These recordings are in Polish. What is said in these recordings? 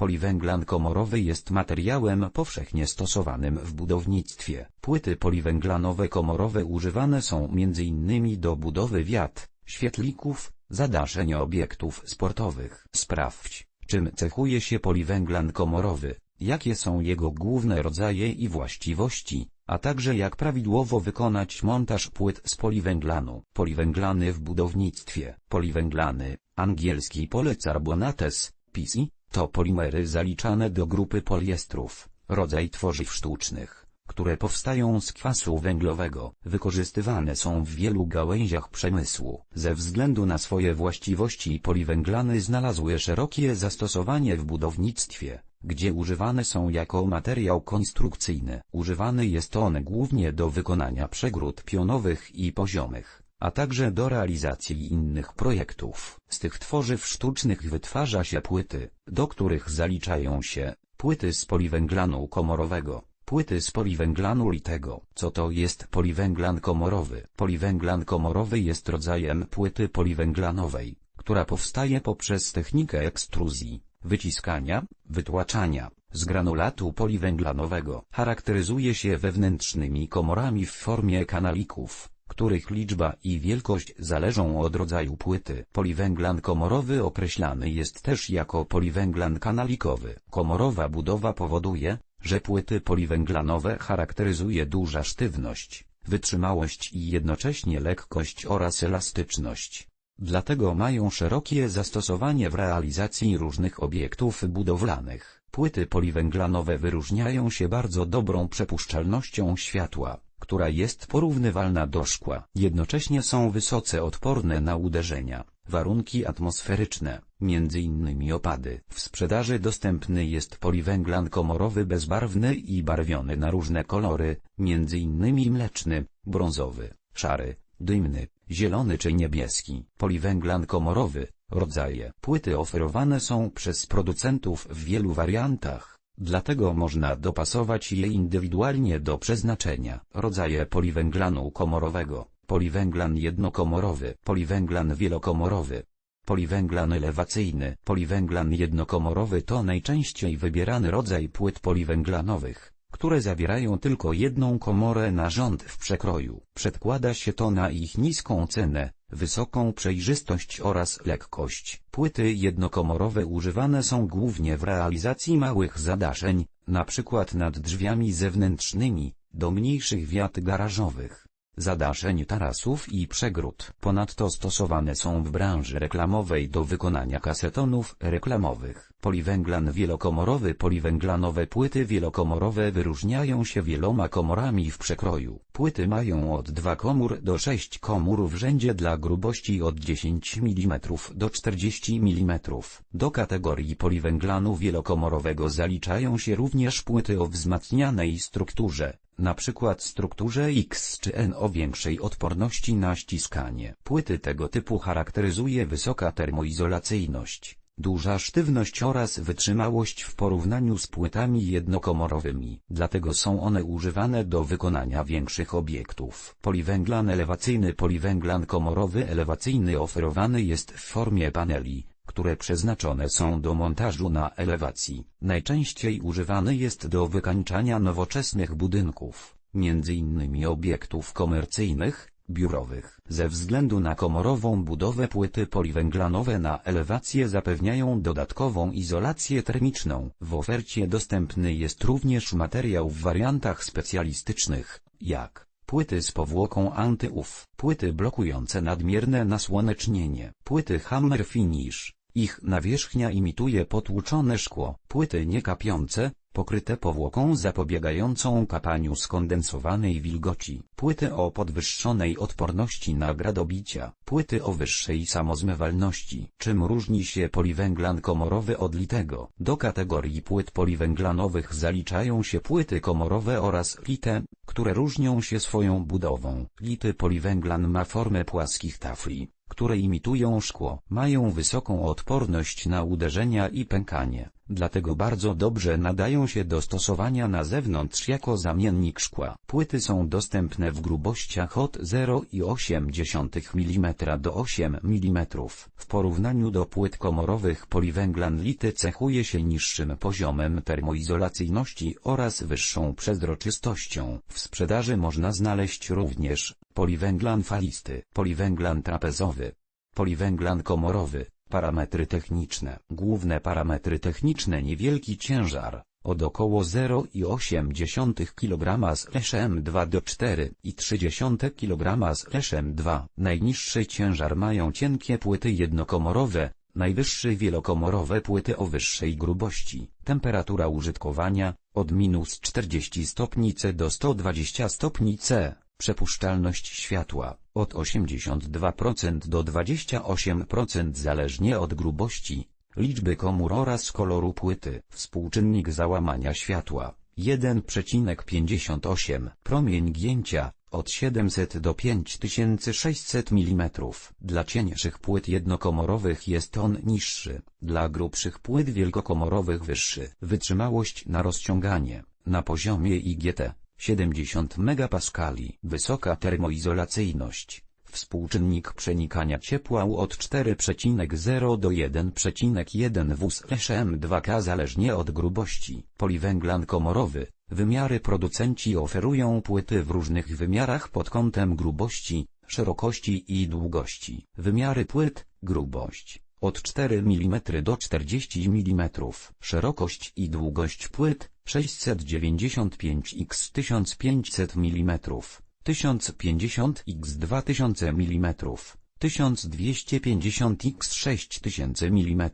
Poliwęglan komorowy jest materiałem powszechnie stosowanym w budownictwie. Płyty poliwęglanowe komorowe używane są m.in. do budowy wiat, świetlików, zadaszeń obiektów sportowych. Sprawdź, czym cechuje się poliwęglan komorowy, jakie są jego główne rodzaje i właściwości, a także jak prawidłowo wykonać montaż płyt z poliwęglanu. Poliwęglany w budownictwie. Poliwęglany, angielski polycarbonates, PC, to polimery zaliczane do grupy poliestrów, rodzaj tworzyw sztucznych, które powstają z kwasu węglowego. Wykorzystywane są w wielu gałęziach przemysłu. Ze względu na swoje właściwości poliwęglany znalazły szerokie zastosowanie w budownictwie, gdzie używane są jako materiał konstrukcyjny. Używany jest on głównie do wykonania przegród pionowych i poziomych, a także do realizacji innych projektów. Z tych tworzyw sztucznych wytwarza się płyty, do których zaliczają się płyty z poliwęglanu komorowego, płyty z poliwęglanu litego. Co to jest poliwęglan komorowy? Poliwęglan komorowy jest rodzajem płyty poliwęglanowej, która powstaje poprzez technikę ekstruzji wyciskania, wytłaczania, z granulatu poliwęglanowego. Charakteryzuje się wewnętrznymi komorami w formie kanalików, których liczba i wielkość zależą od rodzaju płyty. Poliwęglan komorowy określany jest też jako poliwęglan kanalikowy. Komorowa budowa powoduje, że płyty poliwęglanowe charakteryzuje duża sztywność, wytrzymałość i jednocześnie lekkość oraz elastyczność. Dlatego mają szerokie zastosowanie w realizacji różnych obiektów budowlanych. Płyty poliwęglanowe wyróżniają się bardzo dobrą przepuszczalnością światła, która jest porównywalna do szkła. Jednocześnie są wysoce odporne na uderzenia, warunki atmosferyczne, m.in. opady. W sprzedaży dostępny jest poliwęglan komorowy bezbarwny i barwiony na różne kolory, m.in. mleczny, brązowy, szary, dymny, zielony czy niebieski. Poliwęglan komorowy, rodzaje. Płyty oferowane są przez producentów w wielu wariantach, dlatego można dopasować je indywidualnie do przeznaczenia. Rodzaje poliwęglanu komorowego. Poliwęglan jednokomorowy, poliwęglan wielokomorowy, Poliwęglan elewacyjny. Poliwęglan jednokomorowy to najczęściej wybierany rodzaj płyt poliwęglanowych które zawierają tylko jedną komorę na rząd w przekroju. Przedkłada się to na ich niską cenę, wysoką przejrzystość oraz lekkość. Płyty jednokomorowe używane są głównie w realizacji małych zadaszeń, np. nad drzwiami zewnętrznymi, do mniejszych wiat garażowych zadaszeń tarasów i przegród. Ponadto stosowane są w branży reklamowej do wykonania kasetonów reklamowych. Poliwęglan wielokomorowy Poliwęglanowe płyty wielokomorowe wyróżniają się wieloma komorami w przekroju. Płyty mają od 2 komór do 6 komór w rzędzie dla grubości od 10 mm do 40 mm. Do kategorii poliwęglanu wielokomorowego zaliczają się również płyty o wzmacnianej strukturze, na przykład strukturze X czy N o większej odporności na ściskanie. Płyty tego typu charakteryzuje wysoka termoizolacyjność, duża sztywność oraz wytrzymałość w porównaniu z płytami jednokomorowymi. Dlatego są one używane do wykonania większych obiektów. Poliwęglan elewacyjny Poliwęglan komorowy elewacyjny oferowany jest w formie paneli, które przeznaczone są do montażu na elewacji. Najczęściej używany jest do wykańczania nowoczesnych budynków, m.in. obiektów komercyjnych, biurowych. Ze względu na komorową budowę płyty poliwęglanowe na elewację zapewniają dodatkową izolację termiczną. W ofercie dostępny jest również materiał w wariantach specjalistycznych, jak płyty z powłoką anty-UV, płyty blokujące nadmierne nasłonecznienie, płyty Hammer Finish, ich nawierzchnia imituje potłuczone szkło. Płyty niekapiące, pokryte powłoką zapobiegającą kapaniu skondensowanej wilgoci. Płyty o podwyższonej odporności na gradobicia. Płyty o wyższej samozmywalności. Czym różni się poliwęglan komorowy od litego? Do kategorii płyt poliwęglanowych zaliczają się płyty komorowe oraz lite, które różnią się swoją budową. Lity poliwęglan ma formę płaskich tafli które imitują szkło, mają wysoką odporność na uderzenia i pękanie, dlatego bardzo dobrze nadają się do stosowania na zewnątrz jako zamiennik szkła. Płyty są dostępne w grubościach od 0,8 mm do 8 mm. W porównaniu do płyt komorowych poliwęglan lity cechuje się niższym poziomem termoizolacyjności oraz wyższą przezroczystością. W sprzedaży można znaleźć również poliwęglan falisty, poliwęglan trapezowy, poliwęglan komorowy, parametry techniczne. Główne parametry techniczne niewielki ciężar, od około 0,8 kg z M2 do 4,3 kg z M2. Najniższy ciężar mają cienkie płyty jednokomorowe, najwyższy wielokomorowe płyty o wyższej grubości. Temperatura użytkowania, od minus 40 stopni C do 120 stopni C. Przepuszczalność światła, od 82% do 28% zależnie od grubości, liczby komór oraz koloru płyty. Współczynnik załamania światła, 1,58. Promień gięcia, od 700 do 5600 mm. Dla cieńszych płyt jednokomorowych jest on niższy, dla grubszych płyt wielkokomorowych wyższy. Wytrzymałość na rozciąganie, na poziomie IGT, 70 MPa. Wysoka termoizolacyjność. Współczynnik przenikania ciepła od 4,0 do 1,1 WSM2K zależnie od grubości. Poliwęglan komorowy. Wymiary producenci oferują płyty w różnych wymiarach pod kątem grubości, szerokości i długości. Wymiary płyt, grubość. Od 4 mm do 40 mm. Szerokość i długość płyt 695 x 1500 mm, 1050 x 2000 mm, 1250 x 6000 mm,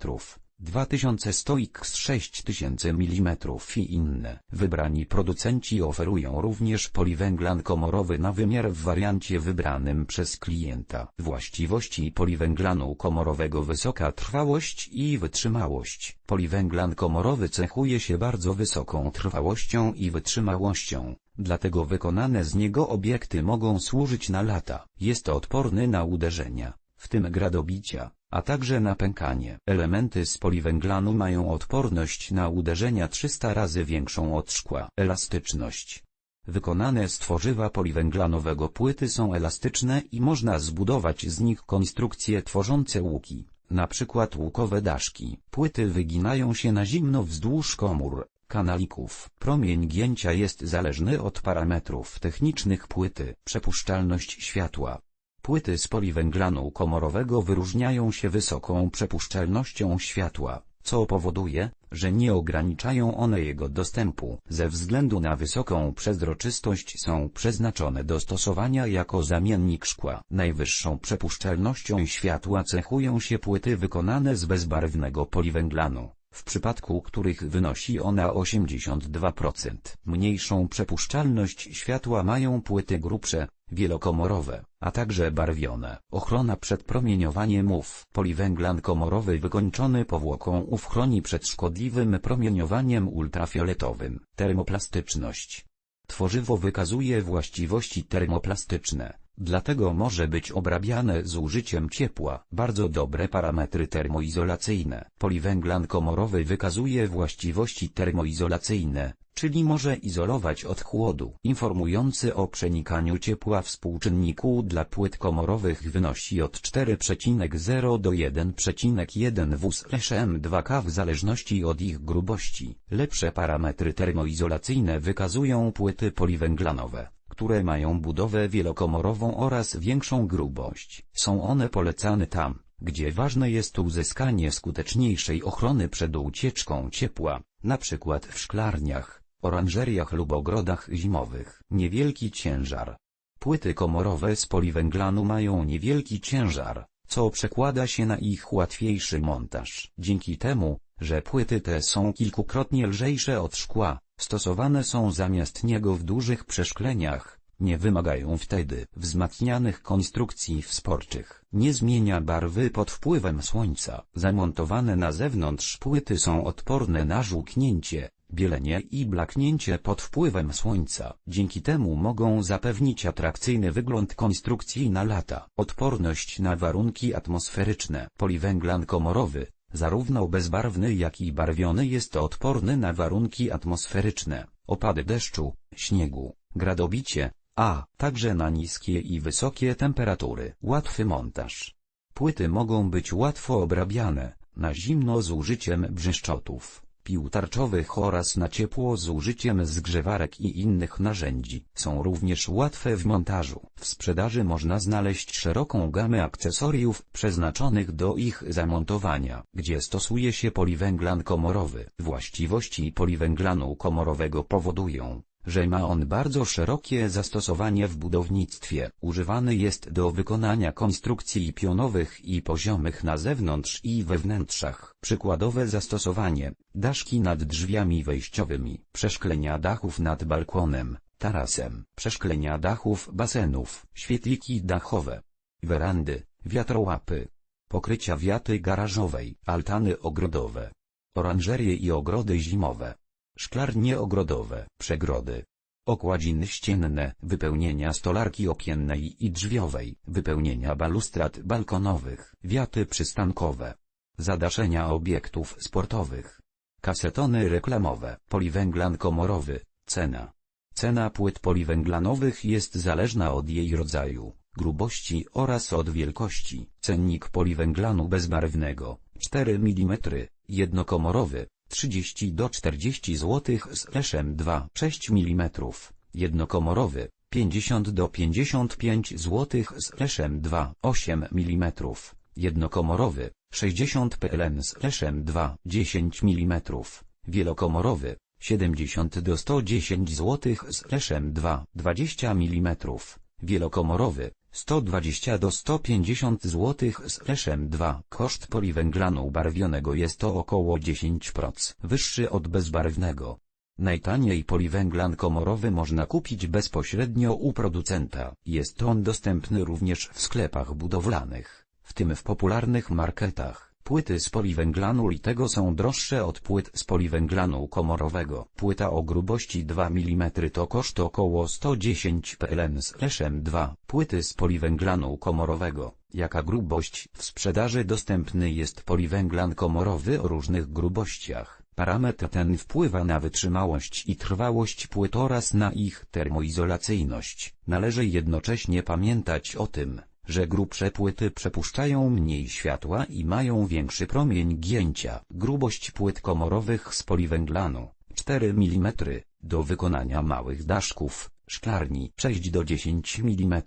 2100 x 6000 mm i inne. Wybrani producenci oferują również poliwęglan komorowy na wymiar w wariancie wybranym przez klienta. Właściwości poliwęglanu komorowego Wysoka trwałość i wytrzymałość. Poliwęglan komorowy cechuje się bardzo wysoką trwałością i wytrzymałością. Dlatego wykonane z niego obiekty mogą służyć na lata. Jest odporny na uderzenia, w tym gradobicia, a także na pękanie. Elementy z poliwęglanu mają odporność na uderzenia 300 razy większą od szkła. Elastyczność. Wykonane z tworzywa poliwęglanowego płyty są elastyczne i można zbudować z nich konstrukcje tworzące łuki, na przykład łukowe daszki. Płyty wyginają się na zimno wzdłuż komór, kanalików. Promień gięcia jest zależny od parametrów technicznych płyty. Przepuszczalność światła, Płyty z poliwęglanu komorowego wyróżniają się wysoką przepuszczalnością światła, co powoduje, że nie ograniczają one jego dostępu. Ze względu na wysoką przezroczystość są przeznaczone do stosowania jako zamiennik szkła. Najwyższą przepuszczalnością światła cechują się płyty wykonane z bezbarwnego poliwęglanu w przypadku których wynosi ona 82%. Mniejszą przepuszczalność światła mają płyty grubsze, wielokomorowe, a także barwione. Ochrona przed promieniowaniem UV. Poliwęglan komorowy wykończony powłoką UV chroni przed szkodliwym promieniowaniem ultrafioletowym. Termoplastyczność. Tworzywo wykazuje właściwości termoplastyczne Dlatego może być obrabiane z użyciem ciepła. Bardzo dobre parametry termoizolacyjne. Poliwęglan komorowy wykazuje właściwości termoizolacyjne, czyli może izolować od chłodu. Informujący o przenikaniu ciepła współczynniku dla płyt komorowych wynosi od 4,0 do 1,1 WSM2K w zależności od ich grubości. Lepsze parametry termoizolacyjne wykazują płyty poliwęglanowe które mają budowę wielokomorową oraz większą grubość. Są one polecane tam, gdzie ważne jest uzyskanie skuteczniejszej ochrony przed ucieczką ciepła, np. w szklarniach, oranżeriach lub ogrodach zimowych. Niewielki ciężar. Płyty komorowe z poliwęglanu mają niewielki ciężar, co przekłada się na ich łatwiejszy montaż. Dzięki temu, że płyty te są kilkukrotnie lżejsze od szkła, stosowane są zamiast niego w dużych przeszkleniach, nie wymagają wtedy wzmacnianych konstrukcji wsporczych. Nie zmienia barwy pod wpływem słońca. Zamontowane na zewnątrz płyty są odporne na żółknięcie, bielenie i blaknięcie pod wpływem słońca. Dzięki temu mogą zapewnić atrakcyjny wygląd konstrukcji na lata. Odporność na warunki atmosferyczne. Poliwęglan komorowy, Zarówno bezbarwny jak i barwiony jest odporny na warunki atmosferyczne, opady deszczu, śniegu, gradobicie, a także na niskie i wysokie temperatury. Łatwy montaż. Płyty mogą być łatwo obrabiane, na zimno z użyciem brzeszczotów, pił tarczowych oraz na ciepło z użyciem zgrzewarek i innych narzędzi. Są również łatwe w montażu. W sprzedaży można znaleźć szeroką gamę akcesoriów przeznaczonych do ich zamontowania, gdzie stosuje się poliwęglan komorowy. Właściwości poliwęglanu komorowego powodują, że ma on bardzo szerokie zastosowanie w budownictwie. Używany jest do wykonania konstrukcji pionowych i poziomych na zewnątrz i we wnętrzach. Przykładowe zastosowanie, daszki nad drzwiami wejściowymi, przeszklenia dachów nad balkonem, tarasem, przeszklenia dachów basenów, świetliki dachowe, werandy, wiatrołapy, pokrycia wiaty garażowej, altany ogrodowe, oranżerie i ogrody zimowe szklarnie ogrodowe, przegrody, okładziny ścienne, wypełnienia stolarki okiennej i drzwiowej, wypełnienia balustrad balkonowych, wiaty przystankowe, zadaszenia obiektów sportowych, kasetony reklamowe, poliwęglan komorowy, cena. Cena płyt poliwęglanowych jest zależna od jej rodzaju, grubości oraz od wielkości. Cennik poliwęglanu bezbarwnego, 4 mm, jednokomorowy, 30 do 40 zł z leszem 2 6 mm, jednokomorowy, 50 do 55 zł z leszem 2 8 mm, jednokomorowy, 60 PLN z leszem 2 10 mm, wielokomorowy, 70 do 110 zł z leszem 2 20 mm, wielokomorowy, 120 do 150 zł z leszem 2. Koszt poliwęglanu barwionego jest to około 10% wyższy od bezbarwnego. Najtaniej poliwęglan komorowy można kupić bezpośrednio u producenta. Jest on dostępny również w sklepach budowlanych, w tym w popularnych marketach. Płyty z poliwęglanu litego są droższe od płyt z poliwęglanu komorowego. Płyta o grubości 2 mm to koszt około 110 PLN z leszem 2. Płyty z poliwęglanu komorowego. Jaka grubość? W sprzedaży dostępny jest poliwęglan komorowy o różnych grubościach. Parametr ten wpływa na wytrzymałość i trwałość płyt oraz na ich termoizolacyjność. Należy jednocześnie pamiętać o tym, że grubsze płyty przepuszczają mniej światła i mają większy promień gięcia. Grubość płyt komorowych z poliwęglanu 4 mm, do wykonania małych daszków, szklarni 6 do 10 mm,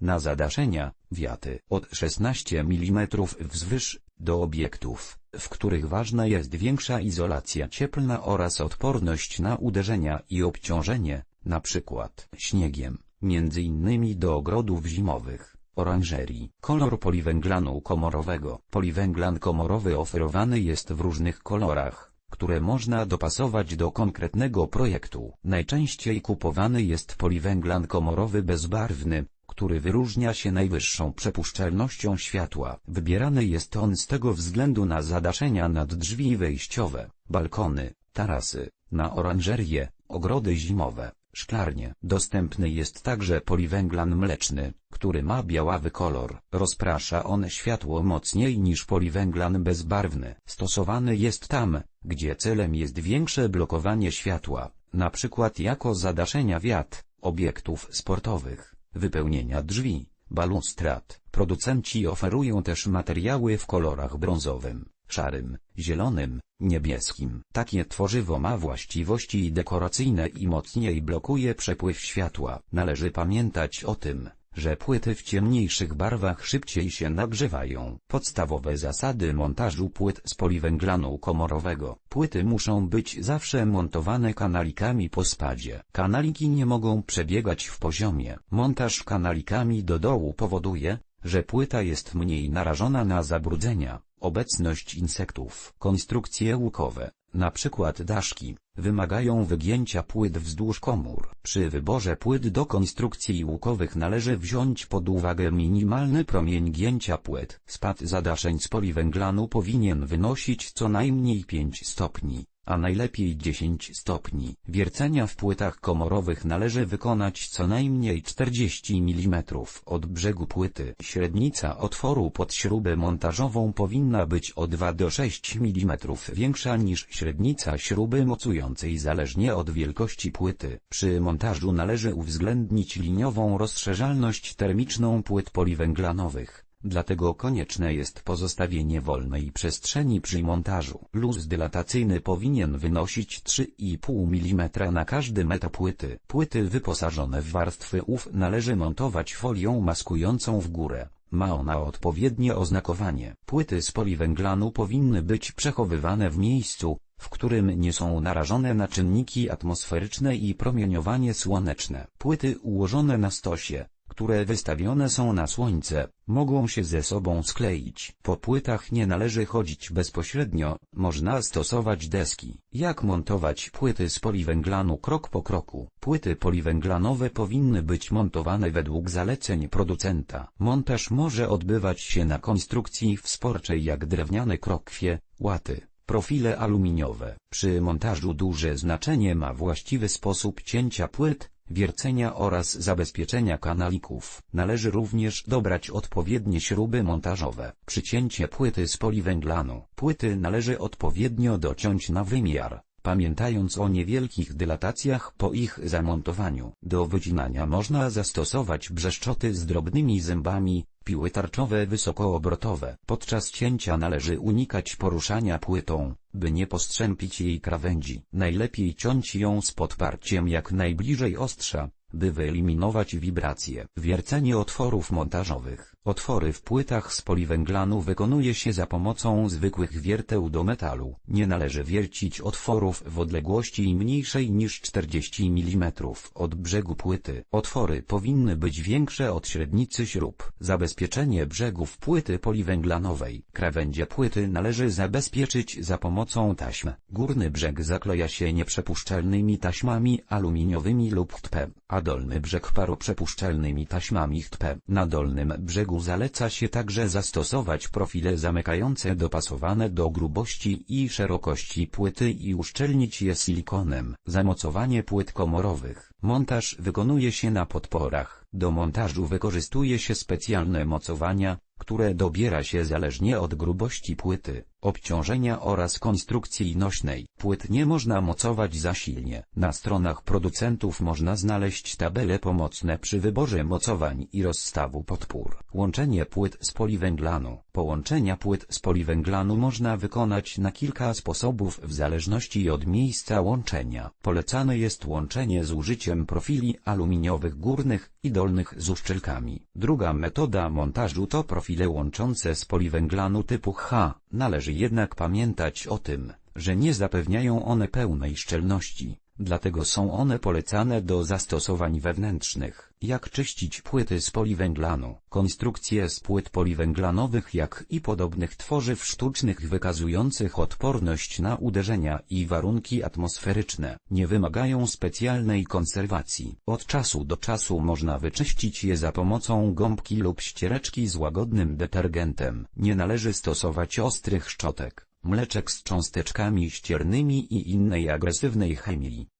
na zadaszenia, wiaty od 16 mm wzwyż, do obiektów, w których ważna jest większa izolacja cieplna oraz odporność na uderzenia i obciążenie, np. śniegiem, między innymi do ogrodów zimowych oranżerii. Kolor poliwęglanu komorowego. Poliwęglan komorowy oferowany jest w różnych kolorach, które można dopasować do konkretnego projektu. Najczęściej kupowany jest poliwęglan komorowy bezbarwny, który wyróżnia się najwyższą przepuszczalnością światła. Wybierany jest on z tego względu na zadaszenia nad drzwi wejściowe, balkony, tarasy, na oranżerie, ogrody zimowe, szklarnie. Dostępny jest także poliwęglan mleczny, który ma białawy kolor. Rozprasza on światło mocniej niż poliwęglan bezbarwny. Stosowany jest tam, gdzie celem jest większe blokowanie światła, na przykład jako zadaszenia wiat, obiektów sportowych, wypełnienia drzwi, balustrad. Producenci oferują też materiały w kolorach brązowym, szarym, zielonym, niebieskim. Takie tworzywo ma właściwości dekoracyjne i mocniej blokuje przepływ światła. Należy pamiętać o tym, że płyty w ciemniejszych barwach szybciej się nagrzewają. Podstawowe zasady montażu płyt z poliwęglanu komorowego. Płyty muszą być zawsze montowane kanalikami po spadzie. Kanaliki nie mogą przebiegać w poziomie. Montaż kanalikami do dołu powoduje, że płyta jest mniej narażona na zabrudzenia, obecność insektów. Konstrukcje łukowe, na przykład daszki, wymagają wygięcia płyt wzdłuż komór. Przy wyborze płyt do konstrukcji łukowych należy wziąć pod uwagę minimalny promień gięcia płyt. Spad zadaszeń z poliwęglanu powinien wynosić co najmniej 5 stopni. A najlepiej 10 stopni. Wiercenia w płytach komorowych należy wykonać co najmniej 40 mm od brzegu płyty. Średnica otworu pod śrubę montażową powinna być o 2 do 6 mm większa niż średnica śruby mocującej zależnie od wielkości płyty. Przy montażu należy uwzględnić liniową rozszerzalność termiczną płyt poliwęglanowych. Dlatego konieczne jest pozostawienie wolnej przestrzeni przy montażu. Luz dylatacyjny powinien wynosić 3,5 mm na każdy metr płyty. Płyty wyposażone w warstwy UV należy montować folią maskującą w górę. Ma ona odpowiednie oznakowanie. Płyty z poliwęglanu powinny być przechowywane w miejscu, w którym nie są narażone na czynniki atmosferyczne i promieniowanie słoneczne. Płyty ułożone na stosie, które wystawione są na słońce, mogą się ze sobą skleić. Po płytach nie należy chodzić bezpośrednio, można stosować deski. Jak montować płyty z poliwęglanu krok po kroku? Płyty poliwęglanowe powinny być montowane według zaleceń producenta. Montaż może odbywać się na konstrukcji wsporczej jak drewniane krokwie, łaty, profile aluminiowe. Przy montażu duże znaczenie ma właściwy sposób cięcia płyt, wiercenia oraz zabezpieczenia kanalików. Należy również dobrać odpowiednie śruby montażowe. Przycięcie płyty z poliwęglanu. Płyty należy odpowiednio dociąć na wymiar, pamiętając o niewielkich dylatacjach po ich zamontowaniu. Do wycinania można zastosować brzeszczoty z drobnymi zębami, piły tarczowe wysokoobrotowe. Podczas cięcia należy unikać poruszania płytą, by nie postrzępić jej krawędzi. Najlepiej ciąć ją z podparciem jak najbliżej ostrza, by wyeliminować wibracje. Wiercenie otworów montażowych. Otwory w płytach z poliwęglanu wykonuje się za pomocą zwykłych wierteł do metalu. Nie należy wiercić otworów w odległości mniejszej niż 40 mm od brzegu płyty. Otwory powinny być większe od średnicy śrub. Zabezpieczenie brzegów płyty poliwęglanowej. Krawędzie płyty należy zabezpieczyć za pomocą taśm. Górny brzeg zakleja się nieprzepuszczalnymi taśmami aluminiowymi lub HTP, a dolny brzeg paroprzepuszczalnymi taśmami HTP. Na dolnym brzegu zaleca się także zastosować profile zamykające dopasowane do grubości i szerokości płyty i uszczelnić je silikonem. Zamocowanie płyt komorowych. Montaż wykonuje się na podporach. Do montażu wykorzystuje się specjalne mocowania, które dobiera się zależnie od grubości płyty, obciążenia oraz konstrukcji nośnej. Płyt nie można mocować za silnie. Na stronach producentów można znaleźć tabele pomocne przy wyborze mocowań i rozstawu podpór. Łączenie płyt z poliwęglanu. Połączenia płyt z poliwęglanu można wykonać na kilka sposobów w zależności od miejsca łączenia. Polecane jest łączenie z użyciem profili aluminiowych górnych i dolnych z uszczelkami. Druga metoda montażu to profile łączące z poliwęglanu typu H. Należy jednak pamiętać o tym, że nie zapewniają one pełnej szczelności, dlatego są one polecane do zastosowań wewnętrznych. Jak czyścić płyty z poliwęglanu? Konstrukcje z płyt poliwęglanowych jak i podobnych tworzyw sztucznych wykazujących odporność na uderzenia i warunki atmosferyczne nie wymagają specjalnej konserwacji. Od czasu do czasu można wyczyścić je za pomocą gąbki lub ściereczki z łagodnym detergentem. Nie należy stosować ostrych szczotek, mleczek z cząsteczkami ściernymi i innej agresywnej chemii.